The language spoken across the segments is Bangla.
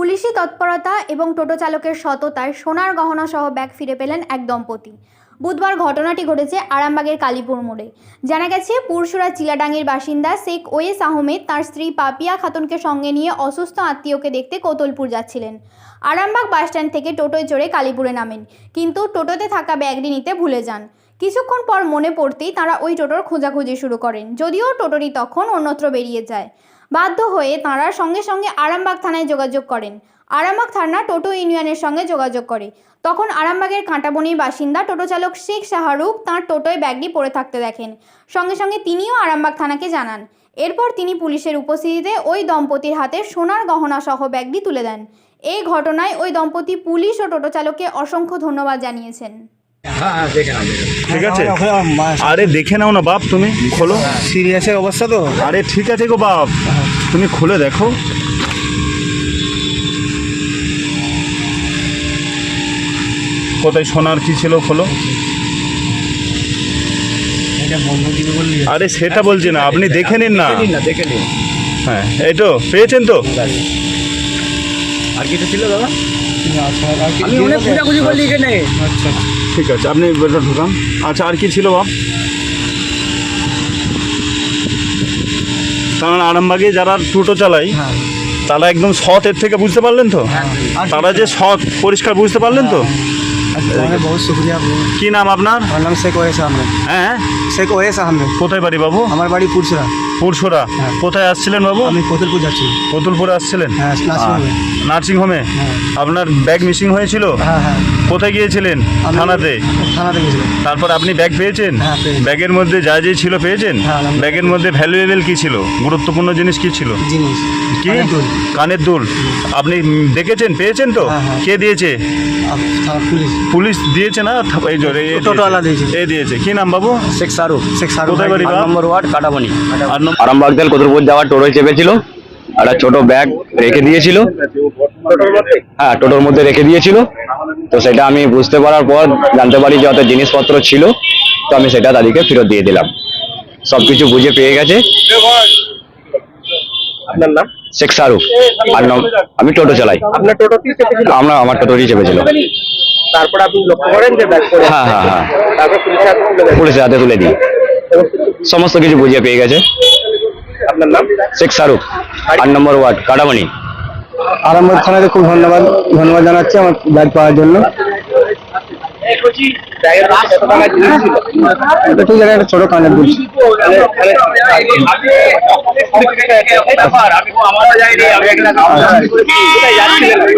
পুলিশি তৎপরতা এবং টোটো চালকের সততায় সোনার গহনা সহ ব্যাগ ফিরে পেলেন এক দম্পতি। বুধবার ঘটনাটি ঘটেছে আরামবাগের কালীপুর মোড়ে। জানা গেছে পুরসুরা চিলাডাঙ্গির বাসিন্দা শেখ ওয়েস আহমেদ তার স্ত্রী পাপিয়া খাতুনকে সঙ্গে নিয়ে অসুস্থ আত্মীয়কে দেখতে কোতলপুর যাচ্ছিলেন। আরামবাগ বাসস্ট্যান্ড থেকে টোটোয় চড়ে কালীপুরে নামেন, কিন্তু টোটোতে থাকা ব্যাগটি নিতে ভুলে যান। কিছুক্ষণ পর মনে পড়তেই তারা ওই টোটোর খোঁজাখুঁজি শুরু করেন, যদিও টোটোটি তখন অন্যত্র বেরিয়ে যায়। বাধ্য হয়ে তাঁরা সঙ্গে সঙ্গে আরামবাগ থানায় যোগাযোগ করেন। আরামবাগ থানা টোটো ইউনিয়নের সঙ্গে যোগাযোগ করে। তখন আরামবাগের কাঁটাবনির বাসিন্দা টোটো চালক শেখ শাহরুখ তাঁর টোটোয় ব্যাগটি পড়ে থাকতে দেখেন। সঙ্গে সঙ্গে তিনিও আরামবাগ থানাকে জানান। এরপর তিনি পুলিশের উপস্থিতিতে ওই দম্পতির হাতে সোনার গহনা সহ ব্যাগটি তুলে দেন। এই ঘটনায় ওই দম্পতি পুলিশ ও টোটো চালককে অসংখ্য ধন্যবাদ জানিয়েছেন। ঠিক আছে? আরে দেখে নাও না বাপ তুমি খোলো। সিরিয়াসের অবস্থা তো? আরে ঠিক আছে গো বাপ। তুমি খুলে দেখো। কোথায় সোনার কি ছিল খোলো। আরে সেটা বলছি না আপনি দেখে নিন না। না দেখে নিন। হ্যাঁ এই তো পেয়েছেন তো। আর কিছু ছিল দাদা? আমি অনেক খোঁজাখুঁজি করলি এখানে। আচ্ছা। ঠিক আছে আপনি এটা ঢুকান। আচ্ছা আর কি ছিল বাপ কারণ আরামবাগে যারা টোটো চালায় হ্যাঁ। তারা একদম সৎ এর থেকে বুঝতে পারলেন তো? আর তারা যে সৎ পরিষ্কার বুঝতে পারলেন তো? তোমাকে কি নাম আপনার? নাম শেখ ওয়েস আহমেদ। হ্যাঁ। শেখ ওয়েস আহমেদ। কোথায় বাড়ি বাবু? আমার বাড়ি পুরসুরা। পুরসোরা। হ্যাঁ। কোথায় আসছিলেন বাবু? আমি কোতলপুর যাচ্ছি। কতুলপুরে আসছিলেন? হ্যাঁ, নার্সিংহোমে। নার্সিং হোমে। হ্যাঁ। আপনার ব্যাগ মিসিং হয়েছিল? হ্যাঁ হ্যাঁ। কোথায় গিয়েছিলেন? থানাতে? থানাতে তারপর আপনি ব্যাগ পেয়েছেন? হ্যাঁ, ব্যাগের মধ্যে যা যে ছিল পেয়েছেন? হ্যাঁ, ব্যাগের মধ্যে ভ্যালুয়েবল কি ছিল? গুরুত্বপূর্ণ জিনিস কি ছিল? জিনিস। কি? কানের দুল। আপনি দেখেছেন? পেয়েছেন তো। কে দিয়েছে? পুলিশ। পুলিশ দিয়েছে না? এই টোটোওয়ালা দিয়েছে। এ দিয়েছে। কি নাম বাবু? শেখ শাহরুখ শেখ শাহরুখ কোথায় বাড়ি নম্বর ওয়ার্ড কাটাবনি আর আরামবাগ তেল কতুরপুর যাওয়ার টোটোয় চেপেছিল একটা ছোট ব্যাগ রেখে দিয়েছিল। হ্যাঁ টোটোর মধ্যে রেখে দিয়েছিল। তো সেটা আমি বুঝতে পারার পর জানতে পারি যে অত জিনিসপত্র ছিল তো আমি সেটা তাদেরকে ফেরত দিয়ে দিলাম। সবকিছু বুঝে পেয়ে গেছে। আপনার নাম? শেখ শাহরুখ। আর নাম আমি টোটো চালাই। আপনার চেপেছিল? আমরা আমার টোটোরই চেপেছিল। তারপর আপনি লক্ষ্য করেন যে ব্যাগ করে হ্যাঁ হ্যাঁ হ্যাঁ। তারপর পুলিশের হাতে তুলে দেন? পুলিশের হাতে তুলে দিই। সমস্ত কিছু বুঝিয়ে পেয়ে গেছে। আপনার নাম? শেখ শাহরুখ। আট নম্বর ওয়ার্ড কাটামণি। আরামবাগ থানাকে খুব ধন্যবাদ ধন্যবাদ জানাচ্ছি আমার ব্যাগ পাওয়ার জন্য। ব্যাগের মধ্যে কত টাকা জিনিস ছিল এটা ঠিক আছে একটা ছোট কানের দুল।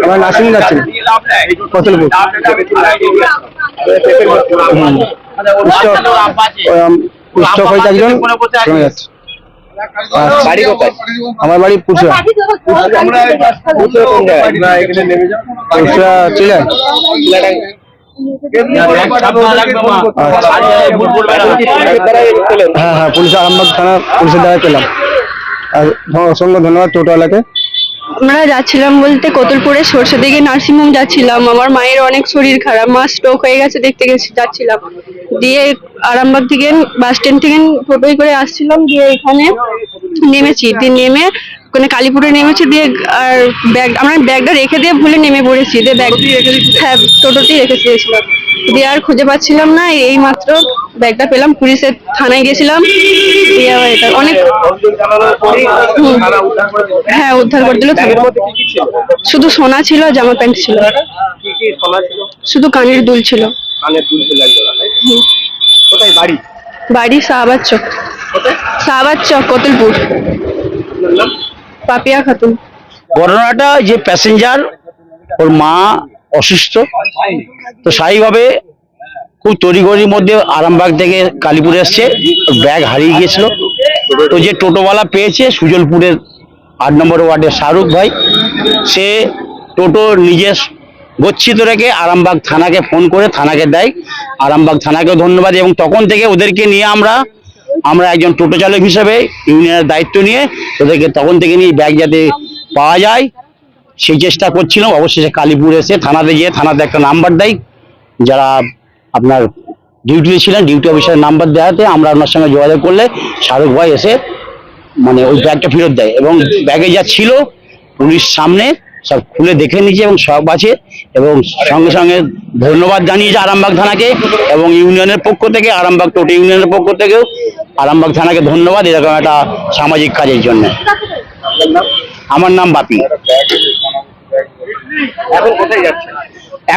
আমার যাচ্ছি। কতলপুর স্টক হয়েছে একজন চলে যাচ্ছে। আর বাড়ি কোথায়? আমার বাড়ি যাও। পুরসুরা ছিলেন? হ্যাঁ হ্যাঁ পুলিশ আরামবাগ থানা পুলিশের দ্বারা পেলাম। আর অসংখ্য ধন্যবাদ টোটোওয়ালাকে। আমরা যাচ্ছিলাম বলতে কতলপুরে সরষে দিকে নার্সিংহোম যাচ্ছিলাম। আমার মায়ের অনেক শরীর খারাপ, মা স্ট্রোক হয়ে গেছে, দেখতে গেছি, যাচ্ছিলাম। দিয়ে আরামবাগ থেকে বাস স্ট্যান্ড থেকে টোটোই করে আসছিলাম, দিয়ে এখানে নেমেছি। দিয়ে নেমে ওখানে কালীপুরে নেমেছি দিয়ে আর ব্যাগ আমরা ব্যাগটা রেখে দিয়ে ভুলে নেমে পড়েছি দিয়ে ব্যাগ হ্যাঁ টোটোতেই রেখে দিয়েছিলাম। দিয়ে আর খুঁজে পাচ্ছিলাম না এই মাত্র ব্যাগটা পেলাম পুলিশের থানায় গেছিলাম। দিয়ে আবার এটা অনেক। হ্যাঁ উদ্ধার করে দিল শুধু সোনা ছিল জামা প্যান্ট ছিল। শুধু কানের দুল ছিল। বাড়ি? বাড়ি শাহবাজ চক। শাহবাজ চক কতুলপুর। পাপিয়া খাতুন। ঘটনাটা যে প্যাসেঞ্জার ওর মা অসুস্থ। তো স্বাভাবিকভাবে খুব তড়িঘড়ির মধ্যে আরামবাগ থেকে কালীপুরে এসছে ব্যাগ হারিয়ে গিয়েছিল। তো যে টোটোওয়ালা পেয়েছে সুজলপুরের আট নম্বর ওয়ার্ডের শাহরুখ ভাই, সে টোটো নিজে গচ্ছিত রেখে আরামবাগ থানাকে ফোন করে থানাকে দেয়। আরামবাগ থানাকেও ধন্যবাদ এবং তখন থেকে ওদেরকে নিয়ে আমরা আমরা একজন টোটো চালক হিসেবে ইউনিয়নের দায়িত্ব নিয়ে ওদেরকে তখন থেকে নিয়ে ব্যাগ যাতে পাওয়া যায়, সেই চেষ্টা করছিলাম। অবশেষে কালীপুর এসে থানাতে গিয়ে থানাতে একটা নাম্বার দেয় যারা আপনার ডিউটিতে ছিলেন ডিউটি অফিসারের নাম্বার দেওয়াতে আমরা আপনার সঙ্গে যোগাযোগ করলে শাহরুখ ভাই এসে মানে ওই ব্যাগটা ফেরত দেয় এবং ব্যাগে যা ছিল পুলিশ সামনে সব খুলে দেখে নিয়েছি এবং সব আছে এবং সঙ্গে সঙ্গে ধন্যবাদ জানিয়েছে আরামবাগ থানাকে এবং ইউনিয়নের পক্ষ থেকে, আরামবাগ টোটো ইউনিয়নের পক্ষ থেকেও আরামবাগ থানাকে ধন্যবাদ। এরকম একটা সামাজিক কাজের জন্য। আমার নাম বাপি।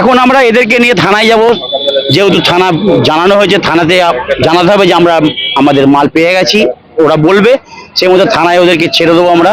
এখন আমরা এদেরকে নিয়ে থানায় যাব। যেহেতু থানা জানানো হয়েছে, থানাতে জানাতে হবে যে আমরা আমাদের মাল পেয়ে গেছি। ওরা বলবে, সেই মতো থানায় ওদেরকে ছেড়ে দেবো আমরা।